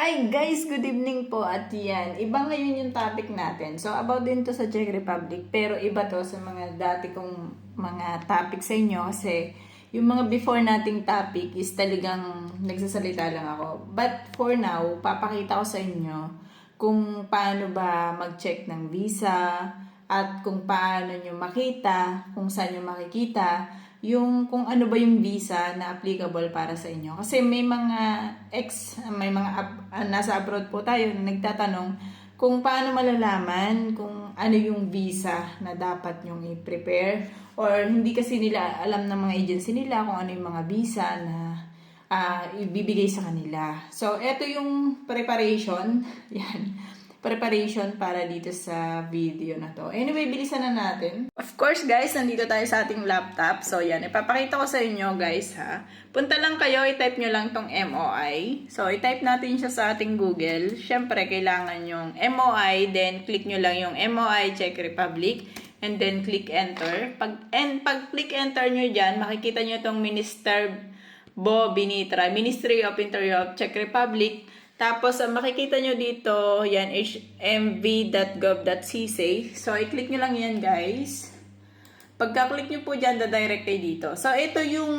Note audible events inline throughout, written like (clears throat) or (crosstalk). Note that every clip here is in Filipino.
Hi guys, good evening po at yan. Iba ngayon yung topic natin. So about din to sa Czech Republic pero iba to sa mga dati kong mga topic sa inyo kasi yung mga before nating topic is talagang nagsasalita lang ako. But for now, papakita ko sa inyo kung paano ba mag-check ng visa at kung paano nyo makita, kung saan nyo makikita yung kung ano ba yung visa na applicable para sa inyo. Kasi may mga ex, may mga ah, nasa abroad po tayo na nagtatanong kung paano malalaman kung ano yung visa na dapat nyong i-prepare or hindi kasi nila alam ng mga agency nila kung ano yung mga visa na ah, ibibigay sa kanila. So, eto yung preparation. (laughs) Yan preparation para dito sa video na to. Anyway, bilisan na natin. Of course, guys, nandito tayo sa ating laptop. So, yan. Ipapakita ko sa inyo, guys, ha. Punta lang kayo, i-type nyo lang tong MOI. So, i-type natin siya sa ating Google. Siyempre, kailangan yung MOI, then click nyo lang yung MOI Czech Republic, and then click enter. Pag, and pag click enter nyo dyan, makikita nyo tong Minister Bo Binitra, Ministry of Interior of Czech Republic. Tapos, ang makikita nyo dito, yan, hmv.gov.cc. So, i-click nyo lang yan, guys. Pagka-click nyo po dyan, da-direct kayo dito. So, ito yung,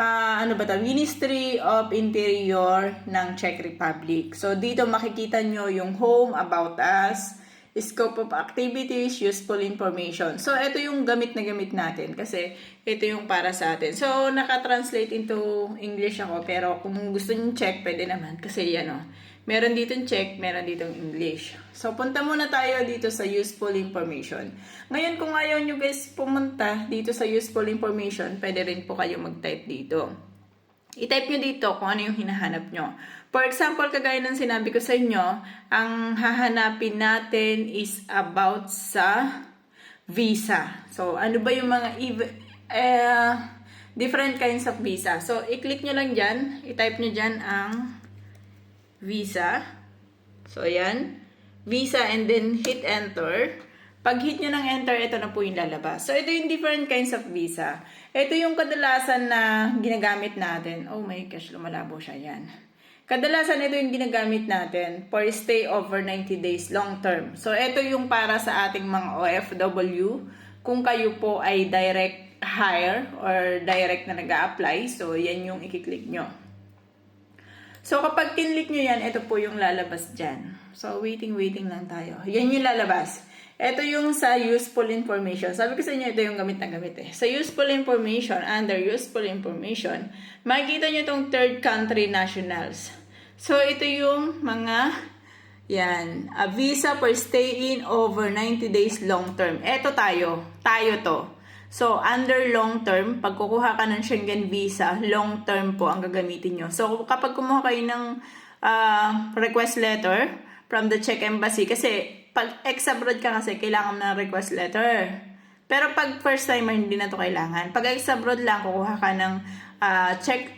ah, ano ba to? Ministry of Interior ng Czech Republic. So, dito makikita nyo yung home, about us, scope of activities, useful information. So, ito yung gamit na gamit natin kasi ito yung para sa atin. So, naka-translate into English ako pero kung gusto nyo check, pwede naman kasi yan o. Meron ditong check, meron ditong English. So, punta muna tayo dito sa useful information. Ngayon, kung ayaw nyo guys pumunta dito sa useful information, pwede rin po kayo mag-type dito i-type nyo dito kung ano yung hinahanap nyo. For example, kagaya ng sinabi ko sa inyo, ang hahanapin natin is about sa visa. So, ano ba yung mga eh, different kinds of visa. So, i-click nyo lang dyan, i-type nyo dyan ang visa. So, ayan. Visa and then hit enter. Pag hit nyo ng enter, ito na po yung lalabas. So, ito yung different kinds of visa. Ito yung kadalasan na ginagamit natin. Oh my gosh, lumalabo siya yan. Kadalasan ito yung ginagamit natin for stay over 90 days long term. So, ito yung para sa ating mga OFW. Kung kayo po ay direct hire or direct na nag apply so yan yung ikiklik nyo. So, kapag kinlik nyo yan, ito po yung lalabas dyan. So, waiting, waiting lang tayo. Yan yung lalabas. Ito yung sa useful information. Sabi ko sa inyo, ito yung gamit na gamit eh. Sa useful information, under useful information, makikita nyo itong third country nationals. So, ito yung mga, yan, a visa for stay in over 90 days long term. Ito tayo. Tayo to. So, under long term, pag kukuha ka ng Schengen visa, long term po ang gagamitin nyo. So, kapag kumuha kayo ng ah, request letter from the Czech Embassy, kasi pag ex-abroad ka kasi, kailangan ng request letter. Pero pag first timer, hindi na to kailangan. Pag ex-abroad lang, kukuha ka ng ah, Czech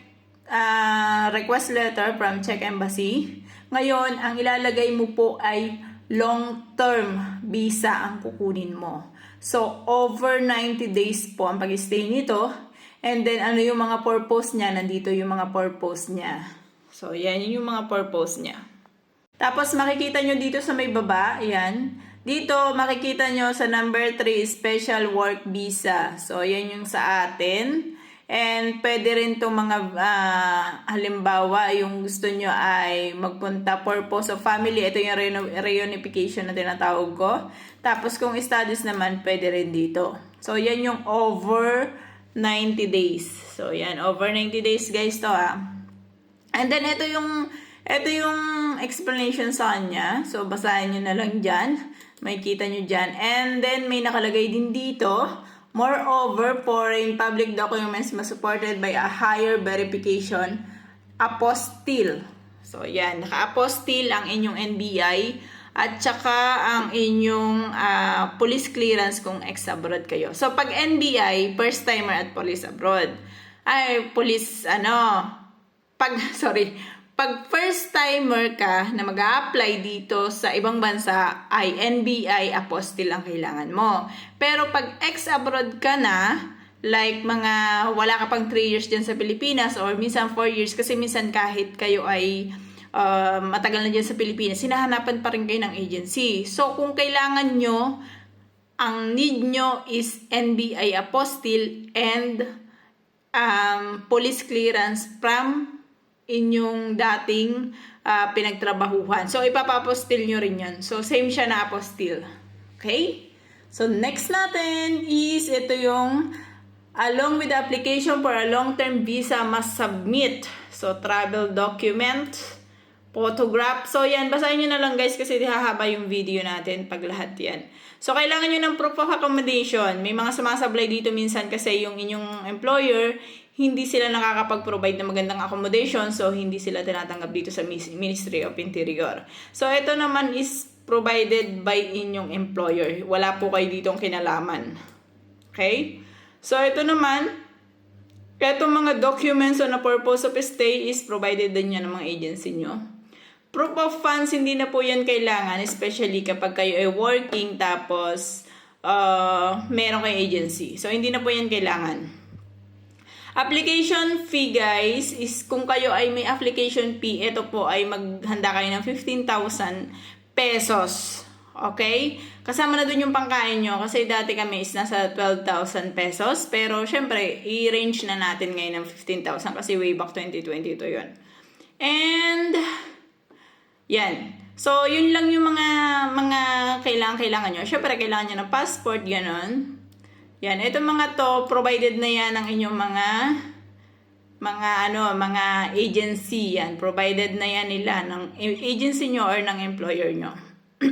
ah, request letter from Czech Embassy. Ngayon, ang ilalagay mo po ay long-term visa ang kukunin mo. So, over 90 days po ang pag-stay nito. And then, ano yung mga purpose niya? Nandito yung mga purpose niya. So, yan yun yung mga purpose niya. Tapos, makikita nyo dito sa may baba, yan. Dito, makikita nyo sa number 3, Special Work Visa. So, yan yung sa atin. And pwede rin itong mga, ah, halimbawa, yung gusto nyo ay magpunta purpose of family. Ito yung reunification na tinatawag ko. Tapos kung studies naman, pwede rin dito. So, yan yung over 90 days. So, yan, over 90 days guys to ah. And then, ito yung, ito yung explanation sa kanya. So, basahin nyo na lang dyan. May kita nyo dyan. And then, may nakalagay din dito. Moreover, foreign public documents must supported by a higher verification apostille. So, yan. Naka-apostille ang inyong NBI at saka ang inyong ah, police clearance kung ex-abroad kayo. So, pag NBI, first timer at police abroad. Ay, police, ano, pag, (laughs) sorry, pag first timer ka na mag apply dito sa ibang bansa ay NBI apostille ang kailangan mo. Pero pag ex-abroad ka na, like mga wala ka pang 3 years dyan sa Pilipinas or minsan 4 years kasi minsan kahit kayo ay uh, matagal na dyan sa Pilipinas, sinahanapan pa rin kayo ng agency. So, kung kailangan nyo, ang need nyo is NBI apostille and um, police clearance from inyong dating ah, pinagtrabahuhan. So, ipapapostil nyo rin yun. So, same siya na apostille. Okay? So, next natin is ito yung along with the application for a long-term visa must submit. So, travel document, photograph. So, yan. Basahin nyo na lang guys kasi hahaba yung video natin pag lahat yan. So, kailangan nyo ng proof of accommodation. May mga sumasablay dito minsan kasi yung inyong employer, hindi sila nakakapag-provide ng magandang accommodation. So, hindi sila tinatanggap dito sa Ministry of Interior. So, ito naman is provided by inyong employer. Wala po kayo ditong kinalaman. Okay? So, ito naman, Etong mga documents on a purpose of stay is provided din yan ng mga agency nyo. Proof of funds, hindi na po yan kailangan, especially kapag kayo ay working tapos uh, meron kayong agency. So, hindi na po yan kailangan. Application fee guys is kung kayo ay may application fee, ito po ay maghanda kayo ng 15,000 pesos. Okay? Kasama na dun yung pangkain nyo kasi dati kami is nasa 12,000 pesos. Pero syempre, i-range na natin ngayon ng 15,000 kasi way back 2020 to yun. And, yan. So, yun lang yung mga mga kailangan-kailangan nyo. Syempre, kailangan nyo ng passport, ganon. Yan. Itong mga to, provided na yan ng inyong mga mga ano, mga agency yan. Provided na yan nila ng agency nyo or ng employer nyo. (clears throat)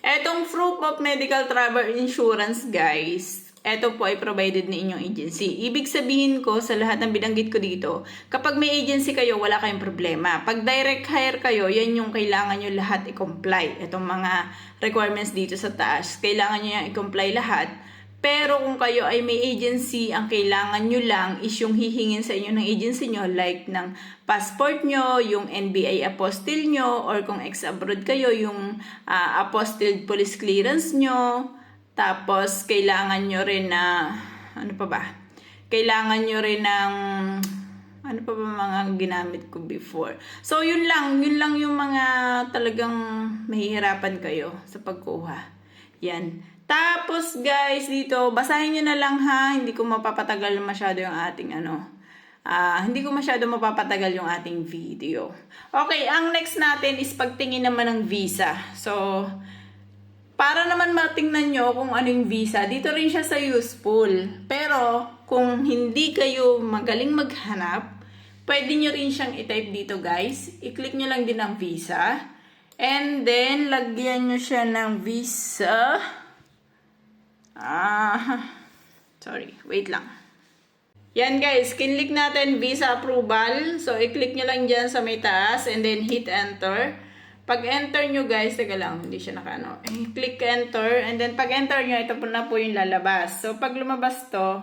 Etong proof of medical travel insurance, guys, ito po ay provided ni inyong agency. Ibig sabihin ko sa lahat ng binanggit ko dito, kapag may agency kayo, wala kayong problema. Pag direct hire kayo, yan yung kailangan nyo lahat i-comply. Itong mga requirements dito sa taas, kailangan nyo yung i-comply lahat. Pero kung kayo ay may agency, ang kailangan nyo lang is yung hihingin sa inyo ng agency nyo like ng passport nyo, yung NBI apostille nyo, or kung ex-abroad kayo, yung uh, apostille police clearance nyo. Tapos, kailangan nyo rin na, ano pa ba? Kailangan nyo rin ng, ano pa ba mga ginamit ko before. So, yun lang. Yun lang yung mga talagang mahihirapan kayo sa pagkuha. Yan. Tapos guys, dito, basahin nyo na lang ha. Hindi ko mapapatagal masyado yung ating ano. Ah, hindi ko masyado mapapatagal yung ating video. Okay, ang next natin is pagtingin naman ng visa. So, para naman matingnan nyo kung ano yung visa, dito rin siya sa useful. Pero, kung hindi kayo magaling maghanap, pwede nyo rin siyang i-type dito guys. I-click nyo lang din ang visa. And then, lagyan nyo siya ng visa. Ah, sorry, wait lang. Yan guys, kinlik natin visa approval. So, i-click nyo lang dyan sa may taas and then hit enter. Pag enter nyo guys, teka lang, hindi siya naka-ano. I-click enter and then pag enter nyo, ito po na po yung lalabas. So, pag lumabas to,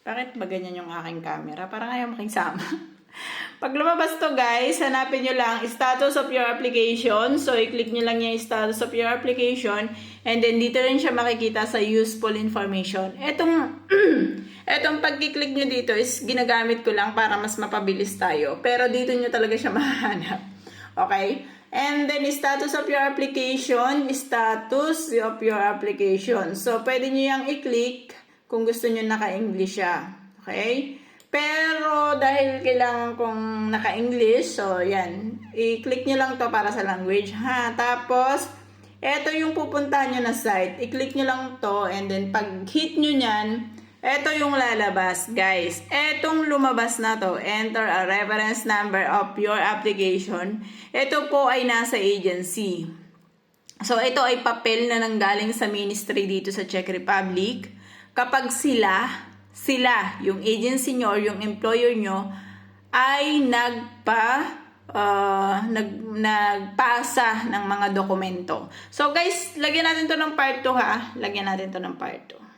bakit ba ganyan yung aking camera? Parang ayaw makingsama. (laughs) Pag lumabas to guys, hanapin nyo lang status of your application. So, i-click nyo lang yung status of your application. And then, dito rin siya makikita sa useful information. Etong, (clears throat) etong pag-click nyo dito is ginagamit ko lang para mas mapabilis tayo. Pero dito nyo talaga siya (laughs) mahanap. Okay? And then, status of your application, status of your application. So, pwede nyo yung i-click kung gusto nyo naka-English siya. Okay? Pero dahil kailangan kong naka-English, so yan, i-click nyo lang to para sa language, ha? Tapos, eto yung pupuntahan nyo na site. I-click nyo lang to and then pag hit nyo nyan, eto yung lalabas, guys. Etong lumabas na to, enter a reference number of your application. Ito po ay nasa agency. So, ito ay papel na nanggaling sa ministry dito sa Czech Republic. Kapag sila sila, yung agency nyo or yung employer nyo, ay nagpa uh, nag, nagpasa ng mga dokumento. So guys, lagyan natin to ng part 2 ha. Lagyan natin to ng part 2.